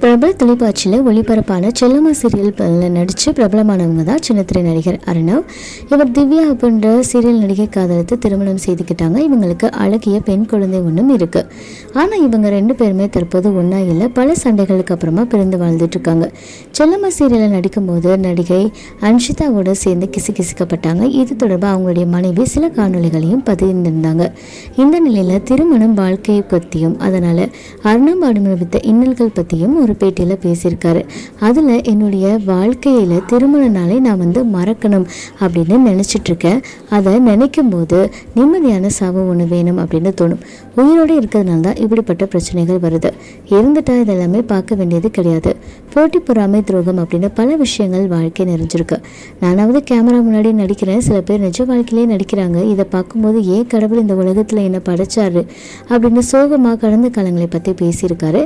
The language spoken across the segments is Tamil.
பிரபல தொலைக்காட்சியில் ஒளிபரப்பான செல்லம்மா சீரியல் நடித்து பிரபலமானவங்க தான் சின்னத்திரை நடிகர் அர்ணவ். இவர் திவ்யா அப்படின்ற சீரியல் நடிகை காதலித்து திருமணம் செய்துக்கிட்டாங்க. இவங்களுக்கு அழகிய பெண் குழந்தை ஒன்றும் இருக்கு. ஆனால் இவங்க ரெண்டு பேருமே தற்போது ஒன்றா இல்லை பல சண்டைகளுக்கு அப்புறமா பிரிந்து வாழ்ந்துட்டு இருக்காங்க. செல்லம்மா சீரியலில் நடிக்கும்போது நடிகை அன்ஷிதாவோட சேர்ந்து கிசு கிசுக்கப்பட்டாங்க இது தொடர்பாக அவங்களுடைய மனைவி சில காணொளிகளையும் பதிந்திருந்தாங்க. இந்த நிலையில் திருமணம் வாழ்க்கையை பற்றியும் அதனால் அர்ணவ் அனுபவித்த இன்னல்கள் பற்றியும் ஒரு பேட்டியில் பேசியிருக்காரு. அதில் என்னுடைய வாழ்க்கையில் திருமண நாளை நான் வந்து மறக்கணும் அப்படின்னு நினச்சிட்ருக்கேன் அதை நினைக்கும் போது நிம்மதியான சாவு ஒன்று வேணும் அப்படின்னு தோணும். உயிரோடு இருக்கிறதுனால தான் இப்படிப்பட்ட பிரச்சனைகள் வருது. இருந்துட்டால் இதெல்லாமே பார்க்க வேண்டியது கிடையாது. போட்டி பொறாமை துரோகம் அப்படின்னு பல விஷயங்கள் வாழ்க்கை நிறைஞ்சிருக்கு. நானாவது கேமரா முன்னாடி நடிக்கிறேன். சில பேர் நிஜ வாழ்க்கையிலே நடிக்கிறாங்க. இதை பார்க்கும்போது ஏன் கடவுள் இந்த உலகத்தில் என்ன படைச்சாரு அப்படின்னு சோகமாக கடந்த காலங்களை பற்றி பேசியிருக்காரு.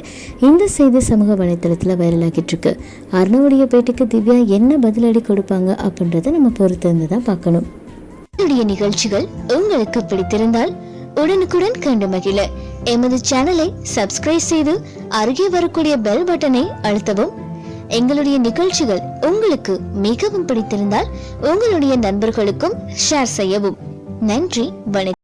இந்த செய்தி சமூக சமூக வலைத்தளத்தில் வைரலாகிட்டு இருக்கு அர்ணவுடைய பேட்டிக்கு திவ்யா என்ன பதிலடி கொடுப்பாங்க அப்படின்றத நம்ம பொறுத்திருந்து தான் பார்க்கணும். என்னுடைய நிகழ்ச்சிகள் உங்களுக்கு பிடித்திருந்தால் உடனுக்குடன் கண்டு மகிழ. எமது சேனலை சப்ஸ்கிரைப் செய்து அருகே வரக்கூடிய பெல் பட்டனை அழுத்தவும். எங்களுடைய நிகழ்ச்சிகள் உங்களுக்கு மிகவும் பிடித்திருந்தால் உங்களுடைய நண்பர்களுக்கும் ஷேர் செய்யவும். நன்றி வணக்கம்.